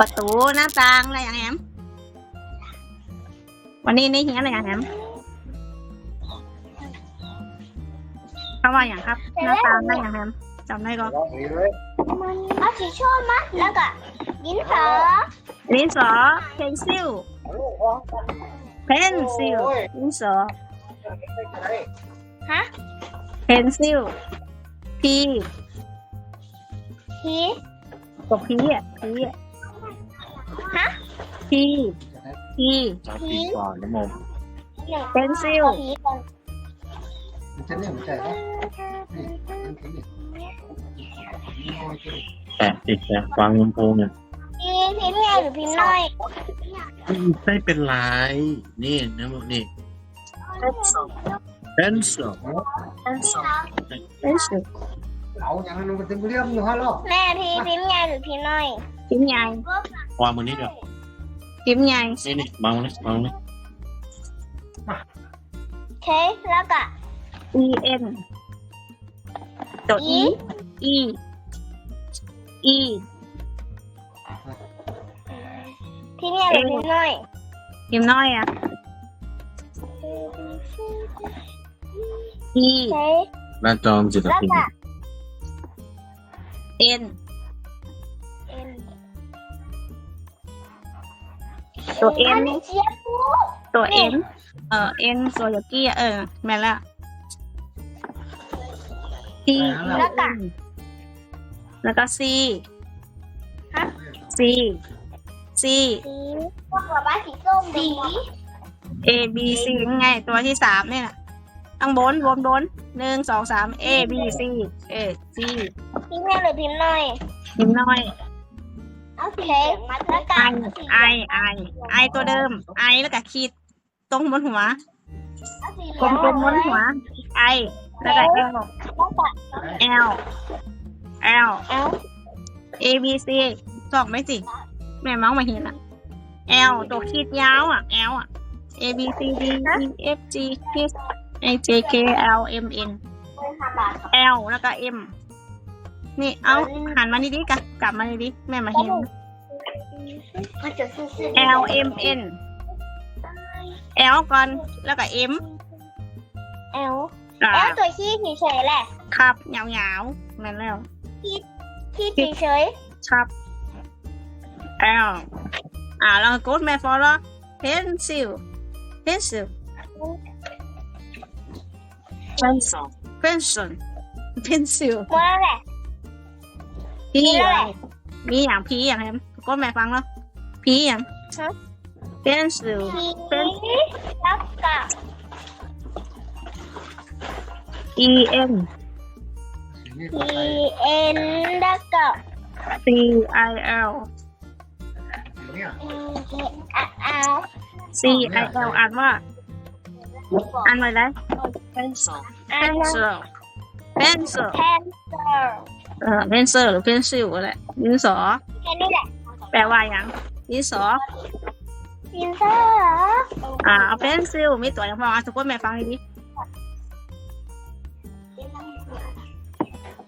ประตูหน้าต่างอะไรอย่างแฮมวันนี้นี่เฮียอะไรอย่างแฮมเขาว่าอย่างครับ หน้าต่างได้อย่างแฮมจำได้ก็ร้องดีเลยเอาสีชอบมั้ยแล้วก็ดินสอดินสอเพนซิลลูกร้องเพนซิลดินสอไม่ใช่ฮะเพนซิลพีพีตัวพีอะพีอะ ฮะพีพีสามปีก่อนนะโมหนึ่งเพนซิลพีก่อนมันจะเนี่ยมันใจครับนี่มันถึงนี่นี่มันจะแปะติดนะวางลำโพงเนี่ยพีพีใหญ่หรือพีน้อยไม่เป็นไรนี่นะโมนี่เพนซิล pencil เพนซิลเพนซิลเอาอย่างนั้นมันถึงเรื่องอยู่ฮะล่ะแม่พีพีใหญ่หรือพีน้อยพิมพ์ใหญ่วางมือนี้เดี๋ย วพิมพ์ใหญ่นี่นี่วางมือนี้วางมือนี้เคแล้วก็ E N ตัว E E E พีใหญ่หรือพีน้อยพิมพ์ ตัวอั N นี้เจี๊ยบปูตัว N เอ่อ N ตัวยากี้อะเออแม่นละ T E N แล้วก็ C ฮะ C C สีพวกระบายสีส้มสี A B C ไง ตัวที่สามเนี่ยน่ะข้างบนบนบนหนึ่งสองสาม A B C A C พีใหญ่หรือพีน้อยพิมพ์น้อย เอาสีเหลืองมาแล้วก็ไอ ไอ ไอตัวเดิม ไอแล้วก็ขีดตรงบนหัว เอาสีเหกลืลองมกลมๆบนหัว ไอ แล้วก็ L แล้วก็ L L เอา A B C สองไม่สิ แม่เมาส์มาเห็นอะ L ตัวขีดยาวอะ L อะ A B C D E F G H I J K L M N ห้าบาท L แล้วก็ M นี่เอาหันมาดีๆกันกลับมาดีๆแม่มาเห็น มันจะซื่อ L M N L ก่อนแล้วก็ M เอลอ่าเอลตัวขี้เฉยๆแหละครับยาวๆแม่นแล้ว ขี้เฉยครับ L อ่าแล้วก็กดแม่ฟอลล์ pencil pencil pencil pencil pencil ๆว่าแหละ พี่มีอะไรมีอย่างพีอย่างไรก็แม่ฟังแล้วพีอย่างฮะ pencil ขี้เป็นแล้วก็ e n นี่ขี้เอ็นแล้วก็ c i l เนี่ยอะเอา c i l อ่านว่าอ่านว่าอะไร pencil อะ pencil pencil แพนเซอร์เออ pencil หรือ pencil อะไรดินสอ แค่นี้แหละแปลว่าอย่างดินสอ พินเซอร์อ่าเอา pencil มีตัวอย่างพออะทุกคนแม่ฟังดีๆ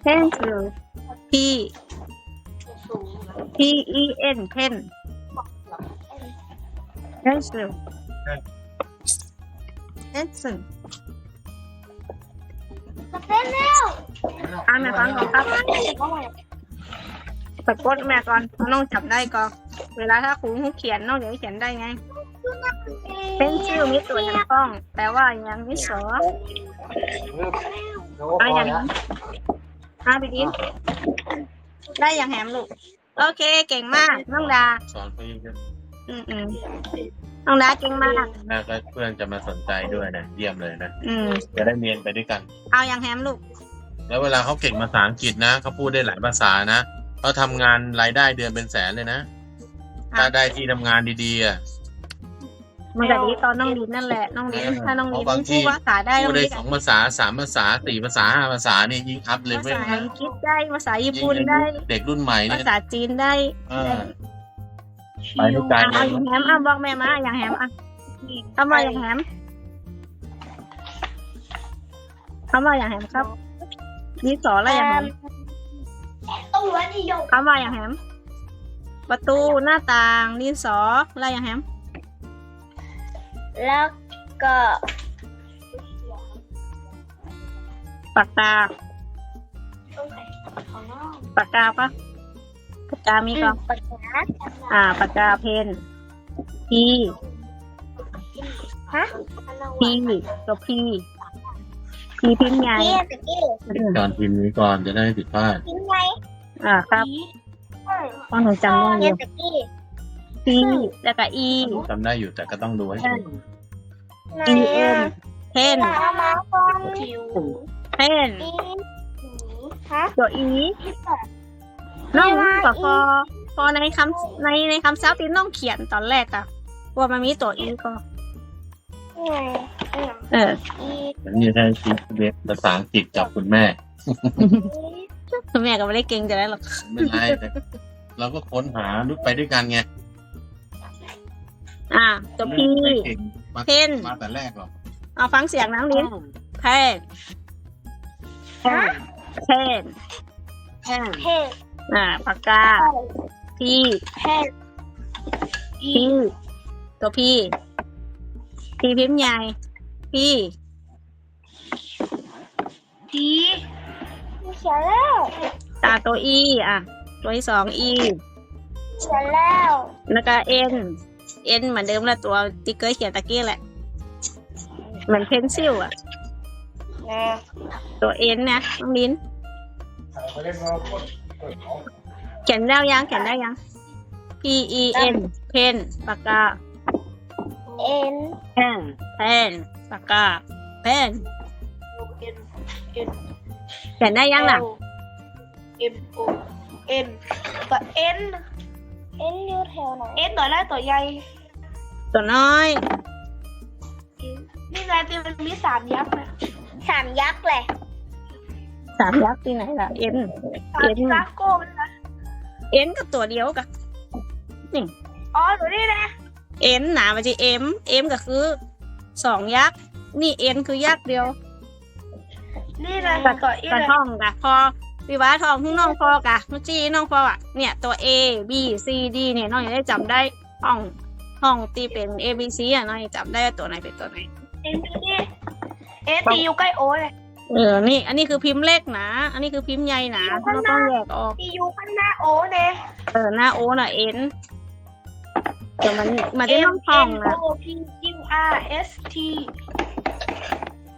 pencil p p e n pen pencil pencil เป็นแล้วอ่านแม่ฟังก่อนครับสะกดแม่ก่อนน้องจับได้ก่อนเวลาถ้าครูเขียนน้องเดี๋ยวเขียนได้ไง pencil มีตัวอย่างต้องแปลว่าอย่างนี้สอเอาอย่างอ่าพี่ดินได้อย่างแหมลูก โอเค เก่งมาก น้องดา สอนเขาเยอะอืมอืม น้องดาเก่งมากๆน่าก็เพื่อนจะมาสนใจด้วยนะเยี่ยมเลยนะอืมจะได้เรียนไปด้วยกัน เอาอย่างแฮมลูก แล้วเวลาเขาเก่งภาษาอังกฤษนะเขาพูดได้หลายภาษานะเขาทำงานรายได้เดือนเป็นแสนเลยนะถ้าได้ที่ทำงานดีๆอะมันก็ดีตอนน้องดินนั่นแหละน้องดินเออถ้าน้องดินเพราะบางทีพูดภาษาได้น้พูอดงได้ดินสองภาษาสามภาษาสี่ภาษาห้าภาษานี่ยิ่งอัพเลยภาเว้ยษานะอังกฤษได้ภาษาญี่ปุ่นได้ เด็กรุ่นใหม่ภาเนี่ยษาจีนได้เออ ไปด้วยกันเอาอย่างแฮมเอาบอกแม่มาอย่างแฮมอะคำว่าอย่างแฮมคำว่าอย่างแฮมครับนี่สอนอะไรอย่างแฮมต้องรู้ว่าที่โยกคำว่าอย่างแฮมบประตูหน้าต่างดินสออะไรอย่างแฮม แล้วก็ปากกาของน้องปากกาปะ ปากกามีก็ปากกาอ่า ปากกาเพนพีฮะพีตัวพีพีพิมพ์ใหญ่พี่ตะกี้จอนพิมพ์นี้ก่อนจะได้ไม่ผิดพลาดกินไงอ่าครับฟังหนูจำได้อพี่ยู่ตะกี้พีแล้วก็อีจำได้อยู่แต่ก็ต้องดูให้ถูกไหนอีเอ็อะนเพนเอามาก่อนเพนอีฮะตัวอีพี่ตะ น้องไม่ว่ากับอีพอพอในคำในในคำซับที่น้องเขียนตอนแรกอะว่ามันมีตัวอีก็ไงเนี่ยเอออีอันนี้ใช้ชีวิตภาษาอังกฤษกับคุณแม่คุณแม่ก็ไม่ได้เก่งจะได้หรอกไม่เป็นไรแต่เราก็ค้นหาดูไปด้วยกันไงอ่าตัวพีไม่เก่งมาเพนมาแต่แรกหรอกเอาฟังเสียงน้ำลิ้นเพนฮะเพนเฮ้ย อ่าปากกาพีเฮ้ยพีตัวพีพีพิมพ์ใหญ่พีพีเขียนแล้วตาตัวอีอะ ตัวที่สองอีเขียนแล้วแล้วก็เอ็นเอ็นเหมือนเดิมแหละตัวติ๊กเกอร์เขียนตะกี้แหละ เหมือนเพนซิลอะนะตัวเอ็นนะน้องลิ้นไป เล่นเราคนเขียนได้ยังเขียนได้ยัง P E N เพนปากกา เอ็นเพนเพนปากกาเพนเอ็นเอ็นเขียนได้ยังล่ะเอ็มโอเอ็นตัวเอ็นเอ็นอยู่แถวไหนเอ็นตัวแรกตัวใหญ่ตัวน้อย นี่ไงที่มันมีสามยักษ์นะสามยักษ์เลย สามยักษ์ที่ไหนล่ะ N สามยักษ์โก้มันนะ N ก็ตัวเดียวกันอ๋อหนูนี่นะ N หนามันจะ M M ก็คือสองยักษ์ นี่ N คือยักษ์เดียวนี่นะตัวเอ็กระนท่องกะพอวิวาทองทุ่งน้องพอกะนุจีน้องพออะ เนี่ยตัว A B C D เนี่ยน้องจะได้จำได้ห้องห้องตีเป็น A B C อะน้องจะจำได้ว่าตัวไหนเป็นตัวไหน เอ็นนี่เอ็นตีอยู่ใกล้โอ้เลย เออ นี่ อันนี้คือพิมพ์เล็กนะ อันนี้คือพิมพ์ใหญ่นะเราต้องแยกออกตีอยู่ข้างหน้าโอ้เนี่ยเออ หน้าโอน่ะเอ็นเดี๋ยวมันมันจะต้องท่องนะโอ P Q R S T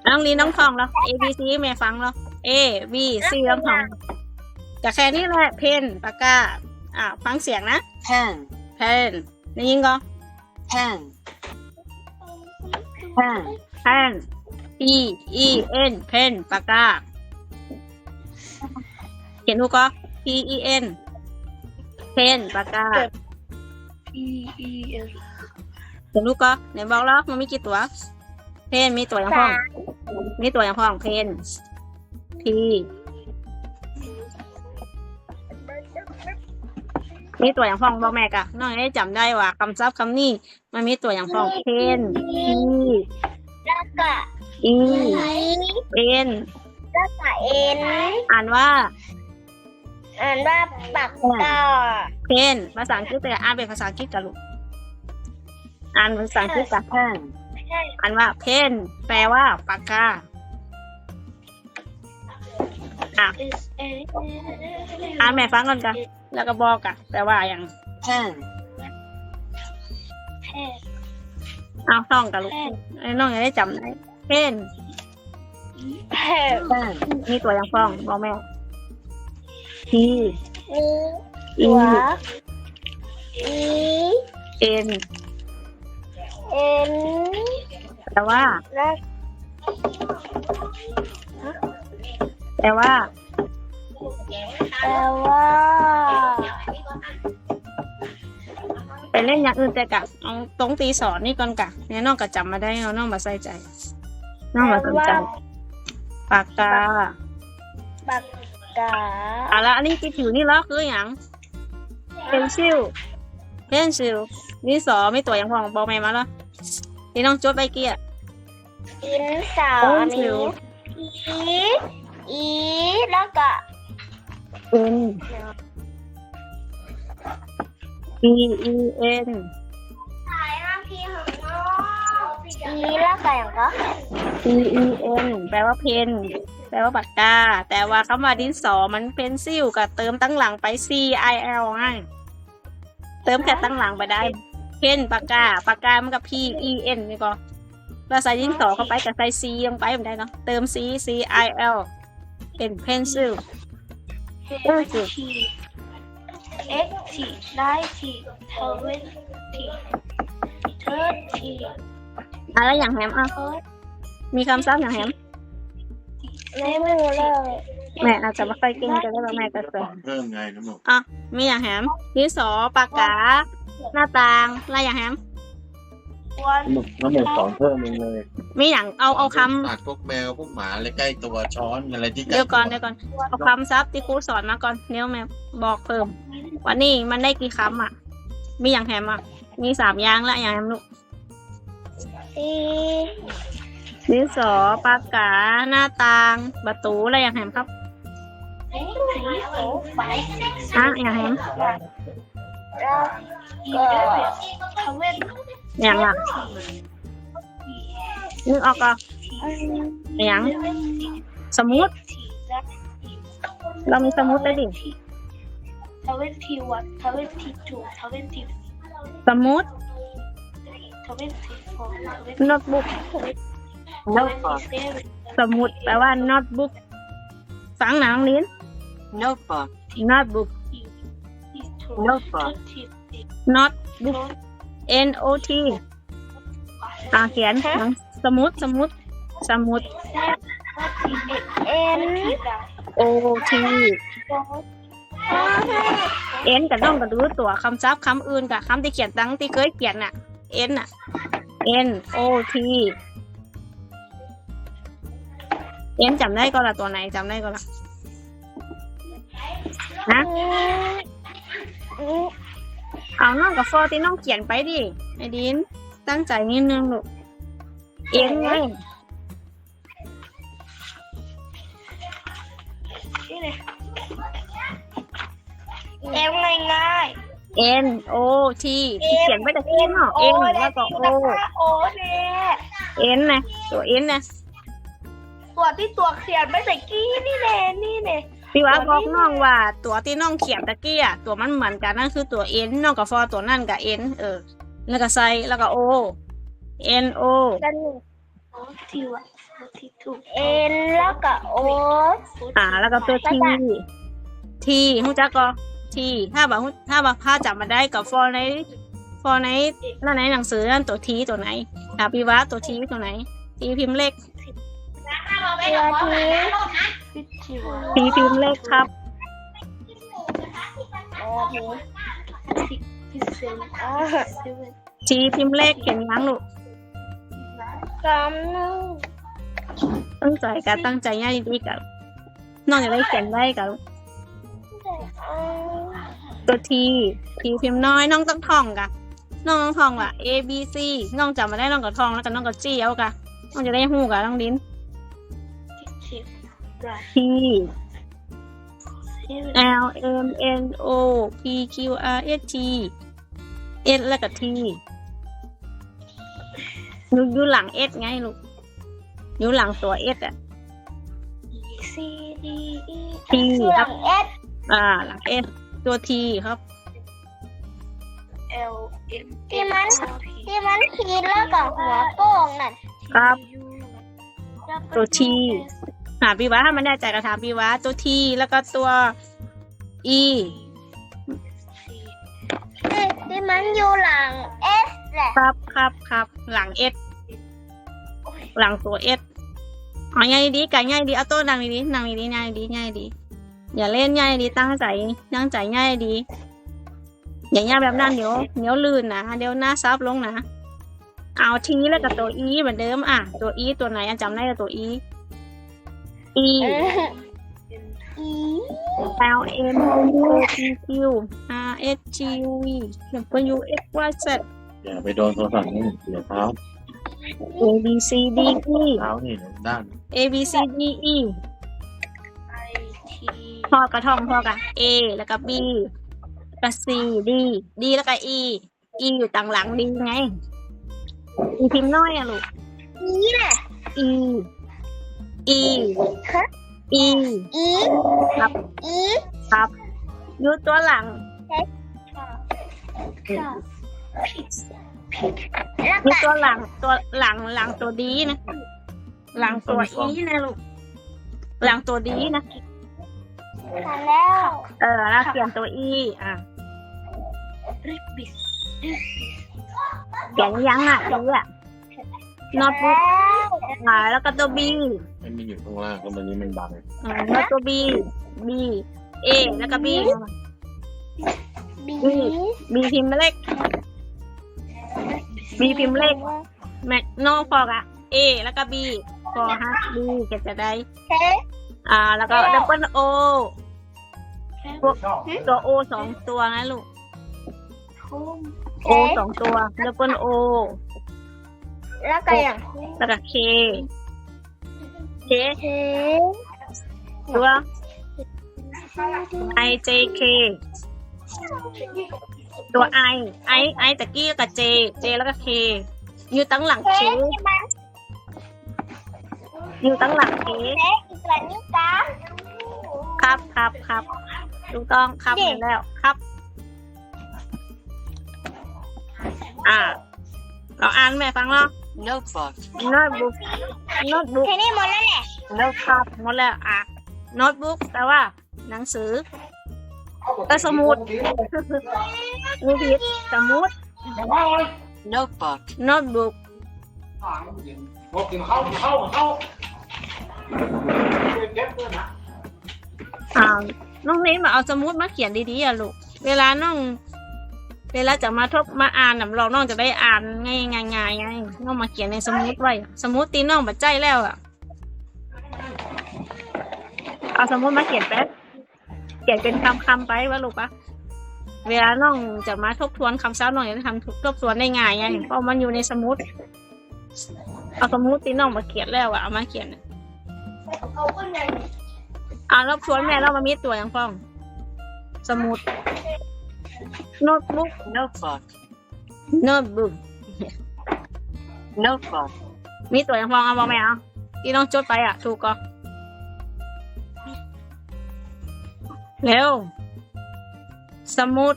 น้องลีน้องท่องแล้ว A B C แม่ฟังแล้ว A B C น้องท่องแต่แค่นี้แหละ เพนปากกา อ่า ฟังเสียงนะ pen, เพนได้ยินก็ pen, pen, เพน P E N เพนปากกา เขียนถูกก็ P E N เพนปากกา E E S เขียนถูกก็ไหนบอกแล้วมันมีกี่ตัวเพนมีตัวอย่างพ้อง มีตัวอย่างพ้องเพน P มีตัวอย่างพ้องบอกแม่กะน้องจะได้จำได้ว่าคำซับคำนี้ มันมีตัวอย่างพ้องเพน P แล้วก็ E E N แล้วก็ N อ่านว่าอ่านว่าปากกาเพนภาษาอังกฤษแต่อ่านเป็นภาษาอังกฤษกันลูกอ่านภาษาอังกฤษกัน pen, อ่านว่าเพนแปลว่าปากกา S A อ่านแม่ฟังก่อนกันแล้วก็บอกกันแปลว่าอย่าง pen, แพทเอาท่องกันลูกไอ้น้องจะได้จำได้ เพนแพท pen, มีตัวอย่างฟ้องบอกแม่ทีนี้อีหัว E เอ็น N แปลว่าและแปลว่าแปลว่า ไปเล่นอย่างอื่นแต่กะเอาตรงตีสอนนี่ก่อนกะเนี่ยน้องก็จำมาได้เอาน้องมาใส่ใจ น้องมาสนใจปากกาปากกาอะแล้วอันนี้ที่ถือนี่แล้วคืออย่างเพนซิลเพนซิลนี่สอไม่ตัวอย่างพองบอกแม่มาแล้วที่น้องจดใบเกียร์ดินสอเพอันนซินี้ล E E แล้วก็เอ็น P E N อี แล้วไก่อย่างก็ P E N แปลว่าเพนแปลว่าปากกา แต่ว่าคำว่าดินสอมันเป็นซิลกับเติมตั้งหลังไป C I L ไงเติมแค่ตั้งหลังไปได้ เพนปากกา ปากกามันกับ P E N นี่ก็เราใส่ดินสอเข้าไปกับใส่ C ลงไปไม่ได้เนาะ เติม C C I L เป็น pencil เอ็กทีเอ็กทีได้ อะไรอย่างแฮมอะเทิร์มีคำศัพท์อย่างแฮมไม่รู้เลยแม่อาจจะไม่ค่อยเก่งก็ได้ว่าแม่ก็เสริมเพิ่มไงน้ำหนูกอะมีอย่างแฮมดินสอปากกา หน้าต่างอะไรอย่างแฮมวันน้ำหนูกสอนเพิ่มเองเลยมีอย่างเอาเอาคำตัดพวกแมวพวกหมาอะไรใกล้ตัวช้อนอะไรที่ใกล้เดี๋ยวก่อนตัเดี๋ยวก่อนเอาคำซับที่ครูสอนมาก่อนเดี๋ยวแม่บอกเพิ่ม วันนี้มันได้กี่คำอะ มีอย่างแฮมอะมีสามอย่างละอย่างแฮมลูกที ดินสอปากกาหน้าต่างประตูอะไรอย่างแฮมครับสีโอไฟอะอย่างแฮมอย่างอะนึกออกก็อย่างสมมุติเรามีสมมุติได้ดิทเวนทีวันทเวนทีทูทเวนทีสมมุติทเวนที โฟร์ทเวนโน้ตบุ๊กทเวนทีเซเว่นสมุดแปลว่า notebook ฟังหนังลิ้น notebook, notebook ทีทู Notebook ที notebook n o t อ่าเขียนหนังสมุดสมุดสมุดเอ็น o t n กับน้องกับรู้ตัวคำศัพท์คำอื่นกับคำที่เขียนตั้งที่เคยเขียนน่ะ n น่ะ n o t n จำได้ก็ละตัวไหนจำได้ก็ละนะเอาน้องกับฟอที่น้องเขียนไปดิไอ้ดิน ตั้งใจนิดนึงลูก n ไงเอ็มง่ายง่าย n o t ที่เขียนไปตะกี้เนาะ n แล้วก็ o โอเนี่ย n นะตัว n นะตัวที่ตัวเขียนไม่ใส่กี้นี่แน่นี่แน่พี่ว่าตัวบอกนี้น้องว่า ตัวที่น้องเขียนตะกี้อะตัวมันเหมือนกันนั่นคือตัว n น้องกับฟอตัวนั่นกับ n เออ แล้วก็ใส่แล้วก็ o n o กันโอทีวะโอทีถูกเอ็นแล้วก็โออ่า แล้วก็ตัว t t ฮู้จักก็ t ถ้าบอกฮู้ถ้าบอกถ้าจำมาได้กับฟอในฟอในนั่นไหนหนังสือนั่นตัว t ตัวไหนอ่าพี่ว่าตัว t ตัวไหน t พิมพ์เล็กตัวทีพิจิว t พิมพ์เล็กครับโอทีพิเซนอ่าเซเว่น t พิมพ์เล็กเขียนยังลูกสามหนึ่งตั้งใจกันตั้งใจง่ายดีๆกันน้องจะได้เขียนได้กัน ตัวทีทีพิมพ์น้อยน้องต้องท่องกะน้องต้องท่องว่ะ A B C น้องจำมาได้น้องก็ท่องแล้วกันน้องก็จี้เอากะน้องจะได้หูกะน้องดินสิบไร T เซเว่น L M N O P Q R S T S แล้วก็ T อยู่อยู่หลัง S ไงลูกอยู่หลังตัว S อะซีดีอี T ครับเอสอ่า หลัง S ตัว T ครับเอลเอ็มที่มัน ที่มันขีดแล้วกับหัวโป้งนั่นครับ ตัว T หาพี่ว่าถ้ามันได้ใจกระถามพี่ว่าตัว T แล้วก็ตัว E ที่มันอยู่หลังเอสแหละครับครับครับหลัง S หลังตัว S เอาง่ายดีกันง่ายดีเอาโต้นั่งดีๆนั่งดีๆง่ายดีง่ายดี อย่าเล่นง่ายดีตั้งใจตั้งใจง่ายดี อย่าย่าแบบนั้นเดี๋ยวเดี๋ยวลื่นนะเดี๋ยวหน้าซับลงนะเอาทีแล้วกับตัว E เหมือนเดิมอะ ตัว E ตัวไหนอะจำได้กับตัว E E อี L M O P Q R S T U V W X Y Z อย่าไปโดนโทรศัพท์นี่เสียเท้า A B C D E เท้านี่ด้าน A B C D E ไอที พอกระท่องพอกะ A แล้วก็ B ก็ C D D แล้วก็ E E อยู่ต่างหลัง D ไง E พิมพ์น้อยอะลูก นี่แหละ E E ฮะ E อีครับ อีครับอยู่ตัวหลังค่ะผิดผิดแล้วอยู่ก็ตัวหลังตัวหลังหลังตัวดีนะ หลังตัว E นะลูก หลังตัวดีนะ ค่ะแล้ว เออแล้วเขียนตัว E อะริบบิสเขียนยังอะดีอะโน้ตบุ๊กอ่าแล้วก็ตัว B มันมีอยู่ข้างล่างก็มันนี้มันบังอ่าแล้วตัว B B A แล้วก็ B บี B พิมพ์เลข B พิมพ์เลขแมโนฟอกอะ A แล้วก็ B ฟอฮัก B ก็จะได้เฮ้อ่าแล้วก็ดับเบิล O ตัวชอบตัว O สองตัวนะลูกทุ่ม O สองตัวดับเบิล O แล้วก็อย่างแล้วก็ K K เฮ้ตัว I J K ตัว I I I ตะกี้กับ J J แล้วก็ K อยู่ตั้งหลัง K เฮ้ใช่ไหมอยู่ตั้งหลัง K เฮ้อีกแบบนี้จ้าครับครับครับ ถูกต้องครับเด็กเห็นแล้วครับ อ่า เราอ่านแม่ฟังเนาะ notebook, notebook notebook แค่นี้หมดแล้วแหละ แล้วครับหมดแล้วอะ notebook แปลว่า หนังสือก็สมุดมีผิดสมุด notebook, notebook บอกกินข้าวกินข้าวข้าวเก็บด้วยนะอ่า น้องเน้นมาเอาสมุดมาเขียนดีๆอะลูก เวลาน้อง เวลาจะมาทบมาอ่านน่ะเราน้องจะได้อ่านง่ายๆง่ายๆไงน้องมาเขียนในสมุดไว้ สมุดตีน้องบัดใจแล้วอะ เอาสมุดมาเขียนแป๊บ เขียนเป็นคำคำๆไปว่าลูกปะเวลาน้องจะมาทบทวนคำซ้ำน้องจะทำทบทวนได้ง่ายไงเพราะมันอยู่ในสมุด เอาสมุดตีน้องมาเขียนแล้วอะเอามาเขียนน่ะ อ่ารบทวนแม่เรามามีตัวอย่างฟ้อง สมุดโน้ตบุ๊ก notebook, โน้ตบุ๊ก notebook, มีตัวอย่างฟ้องเอาบอกไหมเอาที่ต้องจดไปอะ ถูกก็เร็ว สมุด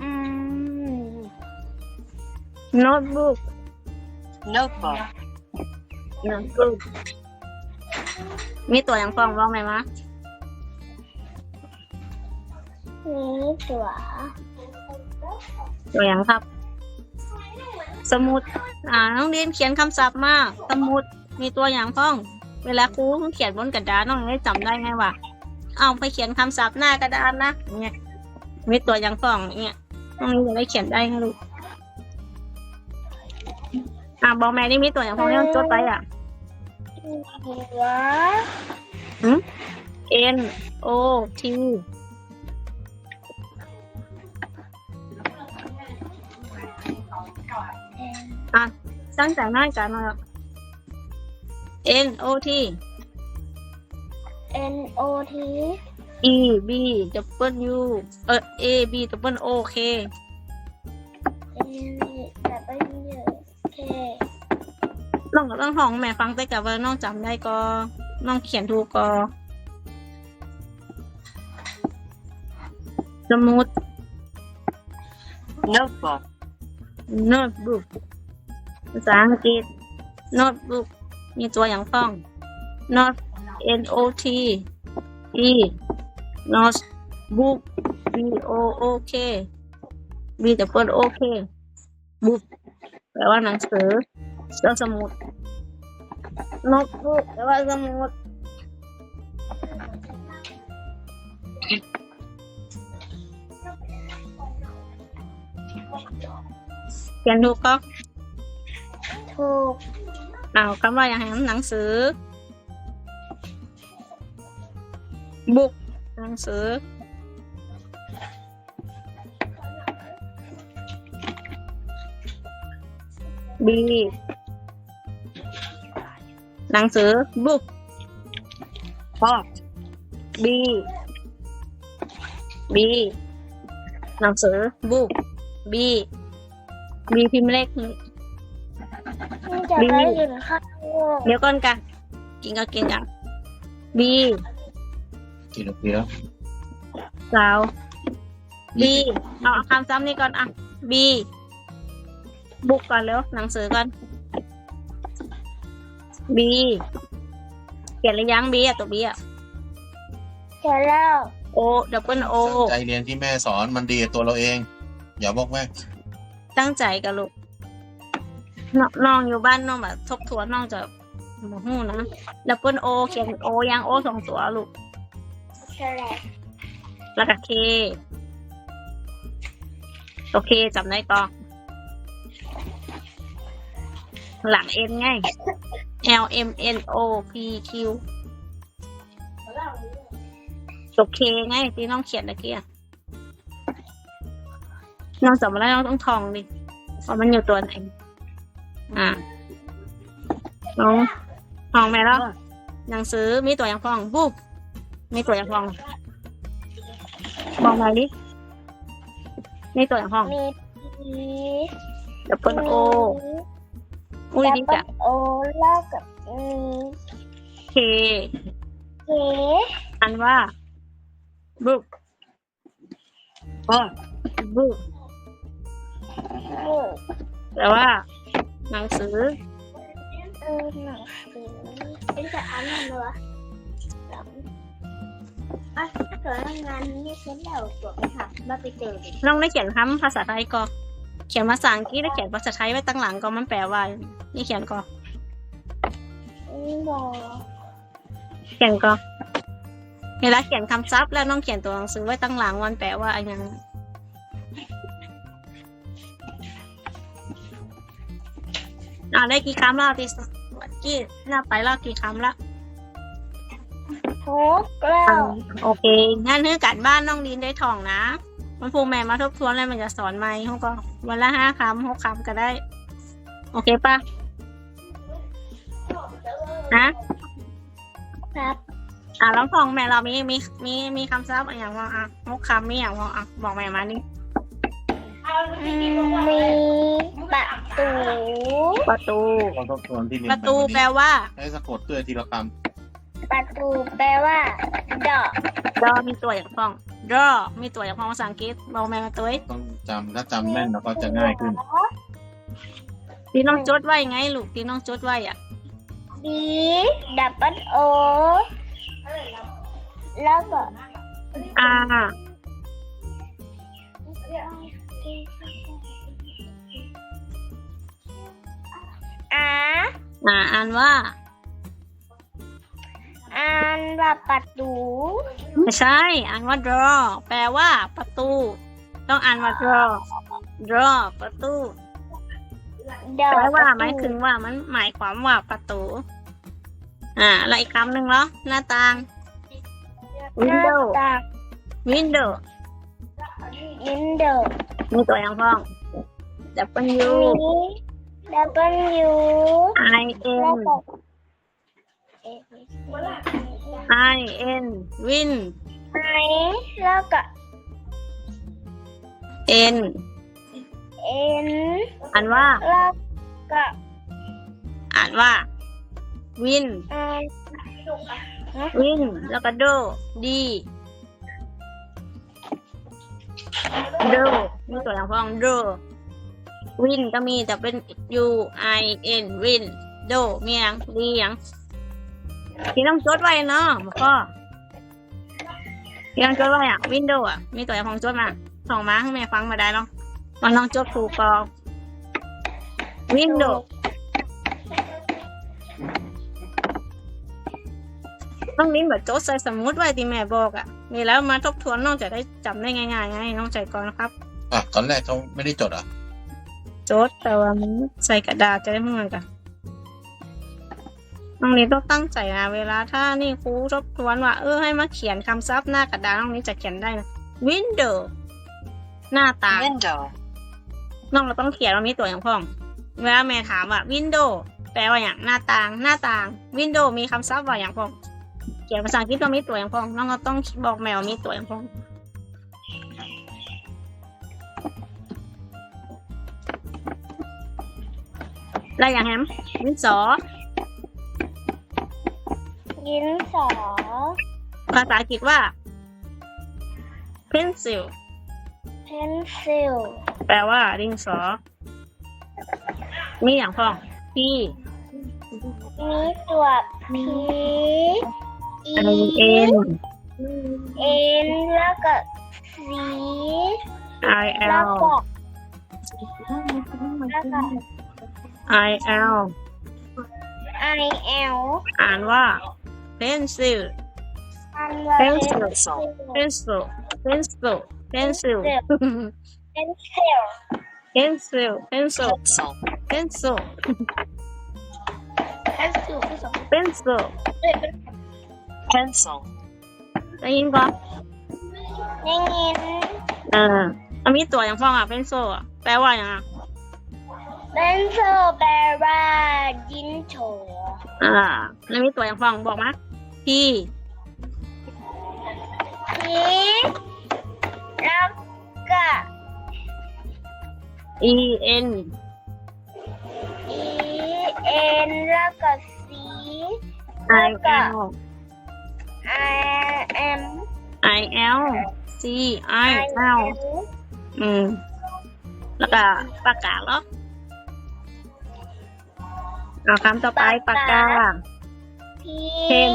อืมโน้ตบุ๊ก notebook, โน้ตบุ๊ก มีตัวอย่างฟ้องบอกไหมมะนี่ตัว ตัวอย่างครับ สมุด อ่า น้องเรียนเขียนคำศัพท์มา สมุด มีตัวอย่างฟ้อง เวลาครูเขียนบนกระดานน้องได้จำได้ไงว่าเอาไปเขียนคำศัพท์หน้ากระดานนะเนี่ยมีตัวอย่างฟ้องเนี่ยน้องจะได้เขียนได้ไงลูกอ่าบอกแม่นี่มีตัวอย่างฟ้องที่ต้องจดไปอะ หัว N O T อะตั้งใจหน้ากันมา N O T N O T E B W เออ A B W O K N W K น้องก็ต้องห้องแม่ฟังแต่กับว่าน้องจำได้ก็น้องเขียนถูกก็สมุด notebook, notebook ภาษาอังกฤษ notebook มีตัวอย่างฟ้อง not n o t e not book b o o k b แต่เปิด o k book แปลว่าหนังสือ แล้วสมุด notebook แปลว่าสมุดเขียนถู หนังสือ book หนังสือ B หนังสือ book พอ B B หนังสือ book B B พิมพ์เลขมันจะได้ยินข้างนอกเดี๋ยวก่อนกันกินก็กินกัน B กี่นาทีแล้วสาว B เอาคำซ้ำนี้ก่อนอะ B บุกก่อนเร็วหนังสือก่อน B เขียนหรือยัง B อะตัว B อะเสร็จแล้ว O double O ตั้งใจเรียนที่แม่สอนมันดีกับตัวเราเอง อย่าบอกแม่ตั้งใจกับลูกนน้องอยู่บ้านน้องแบบทบทวนน้องจะโมหูนะดับเบิลโอ เขียนโอยังโอสองตัวลูกเสร็จแล้วแล้วก็เค โอเคจำได้ต่อ หลังเอ็นไง L M N O P Q โอเคไงที่น้องเขียนตะเกียน้องจำมาแล้วน้องต้องทองดิว่ามันอยู่ตัวไหนอ่าน้องทองไหมแล้วหนังสือมีตัวอย่างฟองบุ๊กมีตัวอย่างฟองบอกมาดิมีตัวอย่างฟองมีพีดับเบิลโออุ้ ยดับดีเบิจ้ะลโอแล้วกับมีเค เคอันว่าบุ๊ก book, บุ๊กบุกแปลว่า หนังสือ เออหนังสือเป็นจะอ่านมันเหรออะถ้าเกิดว่างานนี้เสร็จแล้วตัวไปค่ะมาไปเจอเลยน้องได้เขียนคำภาษาไทยก็ เขียนภาษาอังกฤษแล้วเขียนภาษาไทยไว้ตั้งหลังก็มันแปลว่านี่เขียนก็อืมบอกเขียนก็เวลาเขียนคำศัพท์แล้วน้องเขียนตัวหนังสือไว้ตั้งหลังมันแปลว่าอะไรอย่างอ่าได้กี่คำแล้วที่วักี้หน้าไปแล้วกี่คำละทุกแล้ว โอเค งั้นเรื่องการบ้านน้องดินได้ท่องนะ มันพูแม่มาทบทวนแล้วมันจะสอนไหมเขาก็วันละห้าคำหกคำก็ได้ โอเคปะนะครับอ่าแล้วของแม่เรามีมีมีมีคำศัพท์อย่างว่าอะหกคำมีอย่างว่าอะบอกแม่มานี่อืมมีประตู ประตูเราทบทวนที่เรียนประตูไปแปลวันนี้ว่า ให้สะกดด้วยทีละค ประตูแปลว่าดอกดอมีตัวอย่างพ้อง draw มีตัวอย่างพ้องภาษาอังกฤษบอกแม่มาตัวเองำต้องจำถ้าจำแม่นเราก็จะง่ายขึ้นที่น้องจดไว้ไงลูกที่น้องจดไว้อะบีดับเบิลโอแล้วก็อ่าอาอ่าอ่านว่า อ่านว่าประตูไม่ใช่ อ่านว่า draw แปลว่า ประตู ต้องอ่านว่า draw draw ประตูดอกแปลว่าประตูหมายถึงว่ามันหมายความว่าประตู อ่าแล้วอีกคำหนึ่งเหรอหน้าต่างหน้า window ต่าง window วินโดว์มีตัวอย่างพ้อง W มีดับเบิลยู I แล้ว N ก็ I N win ไอแล้วก็ N เอ็นอ่านว่า แล้วก็อ่านว่า win ไอ win แล้วก็ do D do มีตัวอย่างพ้อง do win ก็มีแต่เป็น U I N win do มีอย่างดีอย่าง ที่ต้องจดไว้เนาะบอกก็ที่ต้องจดไว้อะ window อะมีตัวอย่างพ้องจดมาส่องมาให้แม่ฟังมาได้เนาะมันต้องจดถูกกอง window ต้องนิ้นแบบโจทย์ใส่สมมุติไว้ที่แม่บอกอะ่ะมีแล้วมาทบทวนน้องจะได้จำได้ง่ายๆไงน้องใจก่อนนะครับอะตอนแรกเขาไม่ได้จดอะ โจทย์แต่ว่ามันใส่กระดาษจะได้ไม่เหมือนกัน น้องนี้ต้องตั้งใจนะเวลาถ้านี่ครูทบทวนว่า เออให้มาเขียนคำซับหน้ากระดาษน้องนี้จะเขียนได้นะ window หน้าต่าง window น้องเราต้องเขียนว่ามีตัวอย่างพ้อง เวลาแม่ถามว่า window แปลว่าอย่างหน้าต่าง หน้าต่าง window มีคำซับว่าอย่างพ้อง เขียนภาษาอังกฤษว่ามีตัวอย่างพ้อง น้องเราต้องบอกแมวมีตัวอย่างพ้องลายอย่างแฮมดินสอ ดินสอ ภาษาอังกฤษว่า pencil เพนซิลแปลว่าดินสอ มีอย่างพ้อง P มีตัวพีอี I N เอ็นแล้วก็สี I แล้ว L ก็ แล้วก็ I L ไอเอลอ่านว่า pencil อันว่า pencil เพนซิล pencil pencil pencil เพนซิล pencil pencil pencil เพนซิลผสม pencil เอ้ยเป็น pencil, ได้ยินก่อนได้ยินเออมันมีตัวอย่างฟ้องอะ pencil อะแปลว่าอย่างอะเพนซิลแปลว่าดินโถอ่าแล้วมีตัวอย่างฟ้องบอกมา P พีแล้วก็ E N อีเอ็นแล้วก็สี I L ไอเอ็ม I L C I L อืม แล้วก็ปากกาเหรอเอาคำต่อไปปากกาพี เพ่น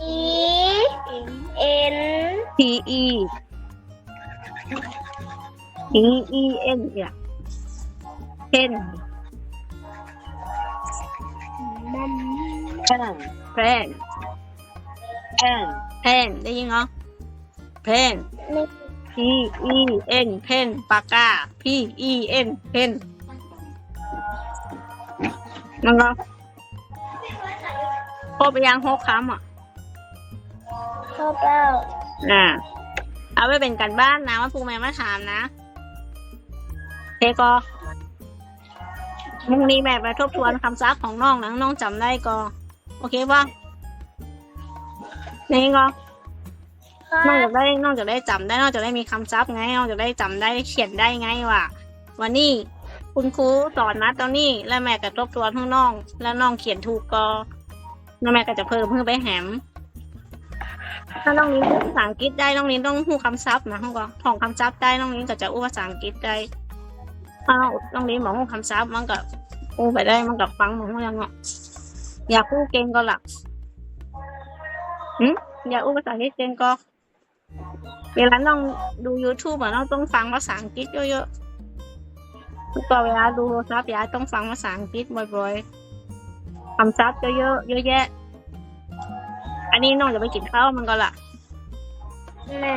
อีเอ็น P E P E N เนี่ย pen pen, pen pen, pen ได้ยินเหรอ pen P E N pen ปากกา P E N pen มันก็ครบ ไปยังหกคำอะเข้าเป้าอ่าเอาไว้เป็นกันบ้านนะว่าครูแม่มาถามนะเทก็มุงนี้แม่ไปทบทวนคำซักของน้องนะน้องจำได้ก็โอเคป่ะนี่ก็น้องจะได้น้องจะได้จำได้น้องจะได้มีคำซับไงน้องจะได้จำได้เขียนได้ไงว่าวันนี้คุณครูสอนนะตอนนี้แล้วแม่ก็ทบทวนให้น้อง แล้วน้องเขียนถูกก็ แล้วแม่ก็จะเพิ่มเพื่อไปแหม ถ้าน้องนิ้นพูดภาษาอังกฤษได้น้องนิ้นต้องพูดคำศัพท์นะเขาก็ท่องคำศัพท์ได้น้องนิ้นก็จะอู้ภาษาอังกฤษได้ถ้าน้องนิ้นบอกพูดคำศัพท์มันก็อู้ไปได้มันก็ฟังหมือนกันเนาะอยากพูดเก่งก็หลักหืมอยากอู้ภาษาอังกฤษเก่งก็ เวลาน้องดู YouTube อะน้องต้องฟังภาษาอังกฤษเยอะๆก็เวลาดูโทรศัพท์ยายต้องฟังภาษาอังกฤษบ่อยๆ คำศัพท์เยอะๆเยอะแยะ อันนี้น้องจะไปกินข้าวมันก็ละแม่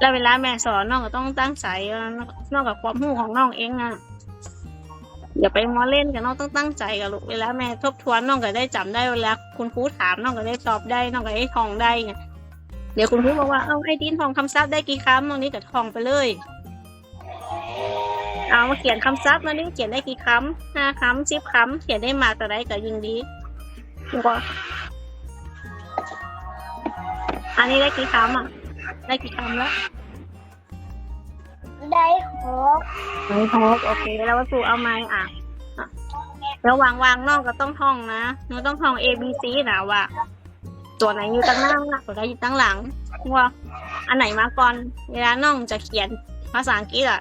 แล้วเวลาแม่สอนน้องก็ต้องตั้งใจว่าน้องกับความรู้ของน้องเองอะอย่าไปมอเล่นกับน้องต้องตั้งใจกับลูกเวลาแม่ทบทวนน้องก็ได้จำได้เวลาคุณครูถามน้องก็ได้ตอบได้น้องก็ได้ท่องได้ไงเดี๋ยวคุณครูบอกว่าเอาไอ้ดินท่องคำศัพท์ได้กี่คำน้องนี่ก็ท่องไปเลย เอามาเขียนคำศัพท์มานี่เขียนได้กี่คำห้าคำสิบคำเขียนได้มากแต่าใดก็ยิ่งดีแล้วก็อันนี้ได้กี่คำอะ ได้กี่คำแล้ว ได้หกไม่ครบโอเค แล้ววัตถุเอาไหมอะอะแล้ววางวางนอกก็ต้องท่องนะหนูต้องท่อง A B C นะว่า ตัวไหนอยู่ตั้งหน้าตัวไหนอยู่ตั้งหลังว่าอันไหนมาก่อน เวลาน้องจะเขียนภาษาอังกฤษอะ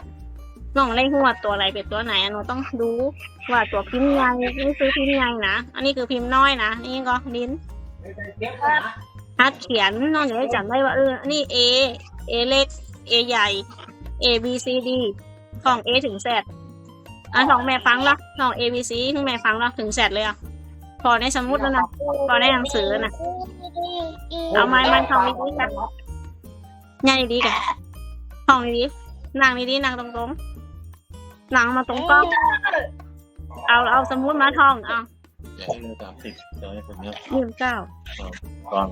น้องไล่หัวตัวอะไรเป็นตัวไหนอะหนูต้องดูว่าตัวพิมพ์ใหญ่นี่คือพิมพ์ใหญ่นะ อันนี้คือพิมพ์น้อยนะ นี่ก็ลิ้นฮัดเขียนน้องจะได้จำได้ว่าเออ นี่ A A เล็ก A ใหญ่ A B C D ของ A ถึง Z อะของแม่ฟังแล้วของ A B C ถึงแม่ฟังแล้วถึง Z เลยอะพอในสมุดแล้วนะพอได้หนังสือนะเอาไม้มันทองดีๆกันง่ายดีๆกันทองดีๆนั่งดีๆนั่งตรงๆ นั่งมาตรงกล้อง เอาเอาสมุดมาท่องเอาอย่าให้เลยสามสิบเดี๋ยวให้คนเนี้ยยี่สิบเก้าก่อน